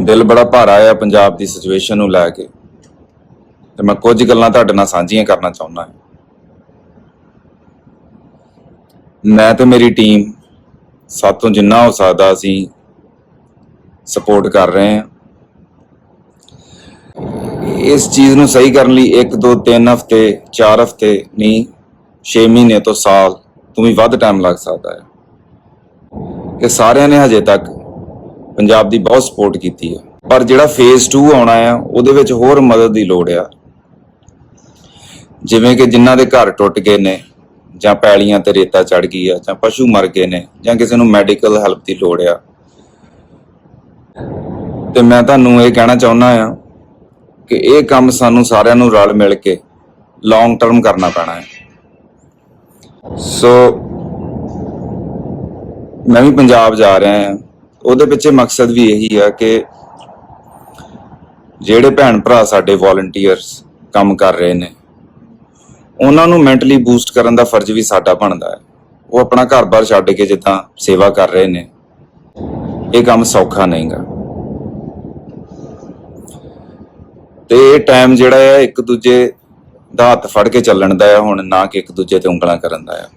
ਦਿਲ ਬੜਾ ਭਾਰਾ ਆ ਪੰਜਾਬ ਦੀ ਸਿਚੁਏਸ਼ਨ ਨੂੰ ਲੈ ਕੇ। ਤੇ ਮੈਂ ਕੁਝ ਗੱਲਾਂ ਤੁਹਾਡੇ ਨਾਲ ਸਾਂਝੀਆਂ ਕਰਨਾ ਚਾਹੁੰਦਾ ਹਾਂ। ਮੈਂ ਤੇ ਮੇਰੀ ਟੀਮ ਸਾਤੋਂ ਜਿੰਨਾ ਹੋ ਸਕਦਾ ਅਸੀਂ ਸਪੋਰਟ ਕਰ ਰਹੇ ਹਾਂ। ਇਸ ਚੀਜ਼ ਨੂੰ ਸਹੀ ਕਰਨ ਲਈ 1 2 3 ਹਫ਼ਤੇ 4 ਹਫ਼ਤੇ ਨਹੀਂ 6 ਮਹੀਨੇ ਤੋਂ ਸਾਲ, ਤੋਂ ਵੀ ਵੱਧ ਟਾਈਮ ਲੱਗ ਸਕਦਾ ਹੈ। ਕਿ ਸਾਰਿਆਂ ਨੇ ਹਜੇ ਤੱਕ ਪੰਜਾਬ ਦੀ ਬਹੁਤ ਸਪੋਰਟ ਕੀਤੀ ਹੈ ਪਰ ਜਿਹੜਾ ਫੇਜ਼ 2 ਆਉਣਾ ਆ, ਉਹਦੇ ਵਿੱਚ ਹੋਰ ਮਦਦ ਦੀ ਲੋੜ ਆ। ਜਿਵੇਂ ਕਿ ਜਿਨ੍ਹਾਂ ਦੇ ਘਰ ਟੁੱਟ ਗਏ ਨੇ, ਜਾਂ ਪੈਲੀਆਂ ਤੇ ਰੇਤਾ ਚੜ ਗਈ ਆ, ਜਾਂ ਪਸ਼ੂ ਮਰ ਗਏ ਨੇ, ਜਾਂ ਕਿਸੇ ਨੂੰ ਮੈਡੀਕਲ ਹੈਲਪ ਦੀ ਲੋੜ ਆ। ਤੇ ਮੈਂ ਤੁਹਾਨੂੰ ਇਹ ਕਹਿਣਾ ਚਾਹੁੰਦਾ ਆ ਕਿ ਇਹ ਕੰਮ ਸਾਨੂੰ ਸਾਰਿਆਂ ਨੂੰ ਰਲ ਮਿਲ ਕੇ ਲੌਂਗ ਟਰਮ ਕਰਨਾ ਪੈਣਾ ਹੈ। ਸੋ ਮੈਂ ਵੀ ਪੰਜਾਬ ਜਾ ਰਿਹਾ ਹਾਂ ਉਹਦੇ ਪਿੱਛੇ ਮਕਸਦ ਵੀ ਇਹੀ ਆ ਕਿ ਜਿਹੜੇ ਭੈਣ ਭਰਾ ਸਾਡੇ ਵੋਲੰਟੀਅਰਸ ਕੰਮ ਕਰ ਰਹੇ ਨੇ, ਉਹਨਾਂ ਨੂੰ ਮੈਂਟਲੀ ਬੂਸਟ ਕਰਨ ਦਾ ਫਰਜ਼ ਵੀ ਸਾਡਾ ਬਣਦਾ ਹੈ। ਉਹ ਆਪਣਾ ਘਰ-ਬਾਰ ਛੱਡ ਕੇ ਜਿੱਦਾਂ ਸੇਵਾ ਕਰ ਰਹੇ ਨੇ, ਇਹ ਕੰਮ ਸੌਖਾ ਨਹੀਂਗਾ। ਤੇ ਇਹ ਟਾਈਮ ਜਿਹੜਾ ਹੈ ਇੱਕ ਦੂਜੇ ਦਾ ਹੱਥ ਫੜ ਕੇ ਚੱਲਣ ਦਾ ਹੈ ਹੁਣ ਨਾ ਕਿ ਇੱਕ ਦੂਜੇ ਤੇ ਉਂਗਲਾਂ ਕਰਨ ਦਾ ਹੈ